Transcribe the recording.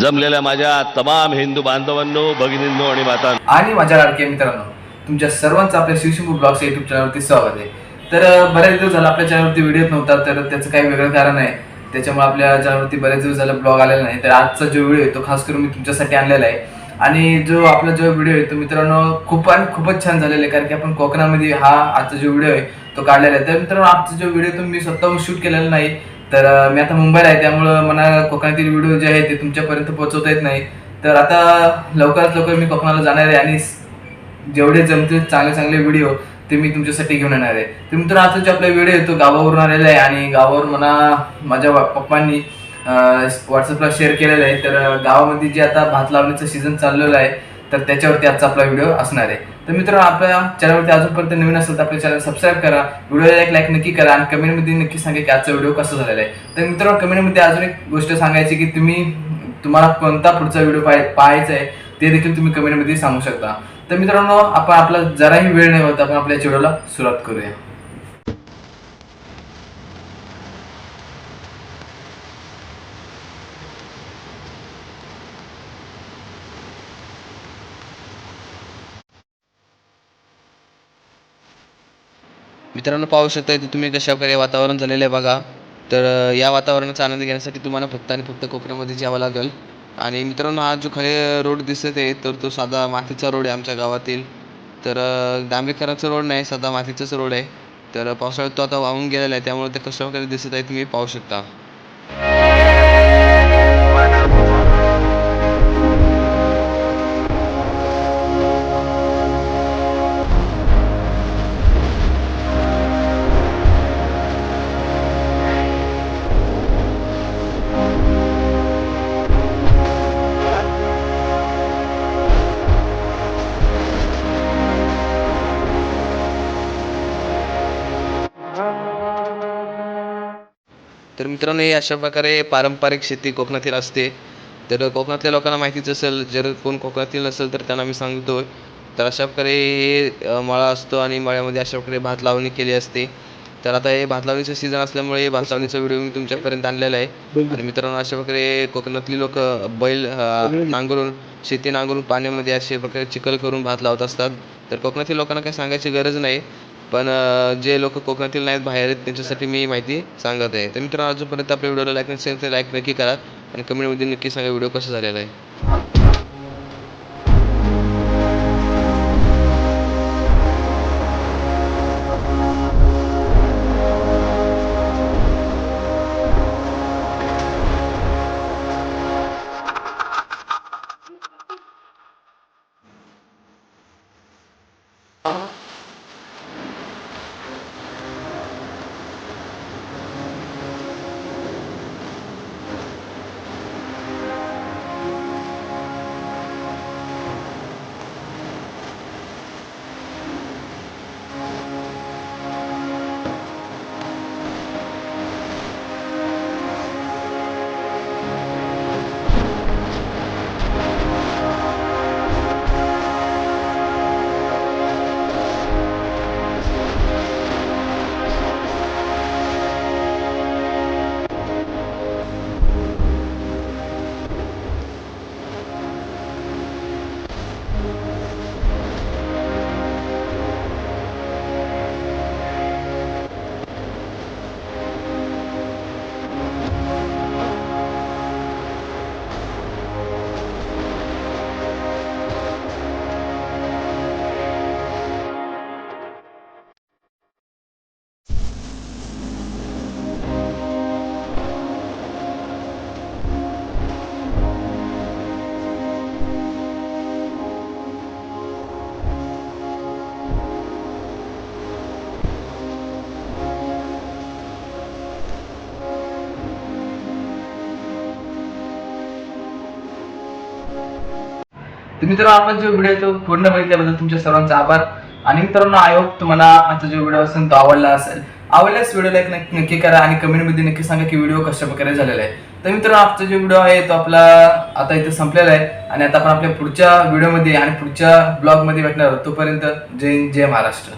जमलेल्या माझ्या तमाम हिंदू बांधवांनो भगिनींनो आणि माता आणि माझ्या लाडक्या मित्रांनो तुमच्या सर्वांचं आपल्या शिवशंभू ब्लॉग्स युट्यूब चॅनलवरती स्वागत आहे. तर बऱ्याच दिवस झाला आपल्या चॅनलवरती व्हिडिओ नव्हता तर त्याचं काही वेगळं कारण आहे. त्याच्यामुळे आपल्या चॅनलवरती बरेच दिवस झाला ब्लॉग आलेला नाही. तर आजचा जो व्हिडिओ आहे तो खास करून मी तुमच्यासाठी आणलेला आहे. आणि जो आपला जो व्हिडिओ आहे तो मित्रांनो खूप आणि खूपच छान झालेला आहे कारण की आपण कोकणामध्ये हा आजचा जो व्हिडिओ आहे तो काढलेला आहे. तर मित्रांनो आजचा जो व्हिडिओ तो मी स्वतःहून शूट केलेला नाही तर मी आता मुंबईला आहे त्यामुळं मला कोकणातील व्हिडिओ जे आहे ते तुमच्यापर्यंत पोहोचवता येत नाही. तर आता लवकरात लवकर मी कोकणाला जाणार आहे आणि जेवढे जमतील चांगले चांगले व्हिडिओ ते मी तुमच्यासाठी घेऊन येणार आहे. तर मित्रांनो आता जो आपला व्हिडिओ आहे तो गावावरून आलेला आहे आणि गावावर मला माझ्या पप्पांनी व्हॉट्सअपला शेअर केलेला आहे. तर गावामध्ये जे आता भात लावण्याचं सीझन चाललेलं आहे तर त्याच्यावरती आजचा आपला व्हिडिओ असणार आहे. तर मित्रांनो आपल्या चॅनलवरती अजूनपर्यंत नवीन असेल तर आपल्या चॅनल सबस्क्राईब करा. व्हिडिओला एक लाईक नक्की करा आणि कमेंटमध्ये नक्की सांगा की आजचा व्हिडिओ कसा झालेला आहे. तर मित्रांनो कमेंटमध्ये अजून एक गोष्ट सांगायची की तुम्ही तुम्हाला कोणता पुढचा व्हिडिओ पाहाय पाहायचा आहे ते देखील तुम्ही कमेंटमध्ये सांगू शकता. तर मित्रांनो आपण आपला जराही वेळ नाही होत आपण आपल्या व्हिडिओला सुरुवात करूया. मित्रांनो पाहू शकता इथे तुम्ही कशा प्रकारे वातावरण झालेलं आहे बघा. तर या वातावरणाचा आनंद घेण्यासाठी तुम्हाला फक्त आणि फक्त कोपऱ्यामध्येच यावं लागेल. आणि मित्रांनो हा जो खरे रोड दिसत आहे तर तो साधा मातीचा रोड आहे आमच्या गावातील. तर दांबेकरांचा रोड नाही साधा मातीचाच रोड आहे. तर पावसाळ्यात तो आता वाहून गेलेला आहे त्यामुळे ते कशा प्रकारे दिसत आहे तुम्ही पाहू शकता. तर मित्रांनो हे अशा प्रकारे पारंपरिक शेती कोकणातील असते. तर कोकणातल्या लोकांना माहितीच असेल जर कोण कोकणातील नसेल तर त्यांना मी सांगतो तर अशा प्रकारे हे मळा असतो आणि मळ्यामध्ये अशा प्रकारे भात लावणी केली असते. तर आता हे भात लावणीचं सीझन असल्यामुळे हे भात लावणीचा व्हिडिओ मी तुमच्यापर्यंत आणलेला आहे. आणि मित्रांनो अशा प्रकारे कोकणातली लोक बैल नांगरून शेती नांगरून पाण्यामध्ये अशा प्रकारे चिखल करून भात लावत असतात. तर कोकणातील लोकांना काही सांगायची गरज नाही. पण जे लोक कोकणातील नाहीत बाहेर आहेत त्यांच्यासाठी मी माहिती सांगत आहे. तर मित्रांनो अजूनपर्यंत आपल्या व्हिडिओला लाईक नसेल तर लाईक नक्की करा. आणि कमेंटमध्ये नक्की सांगा व्हिडिओ कसा झालेला आहे. तर मित्रांनो आपण जो व्हिडिओ तो पूर्ण बघितल्याबद्दल तुमच्या सर्वांचा आभार. आणि मित्रांनो आय होप तुम्हाला आजचा जो व्हिडिओ असेल तो आवडला असेल. आवडल्यास व्हिडिओला एक नक्की नक्की करा आणि कमेंटमध्ये नक्की सांगा की व्हिडिओ कशा प्रकारे झालेला आहे. तर मित्रांनो आजचा जो व्हिडिओ आहे तो आपला आता इथे संपलेला आहे. आणि आता आपण आपल्या पुढच्या व्हिडिओमध्ये आणि पुढच्या ब्लॉगमध्ये भेटणार आहोत. तोपर्यंत जय जय महाराष्ट्र.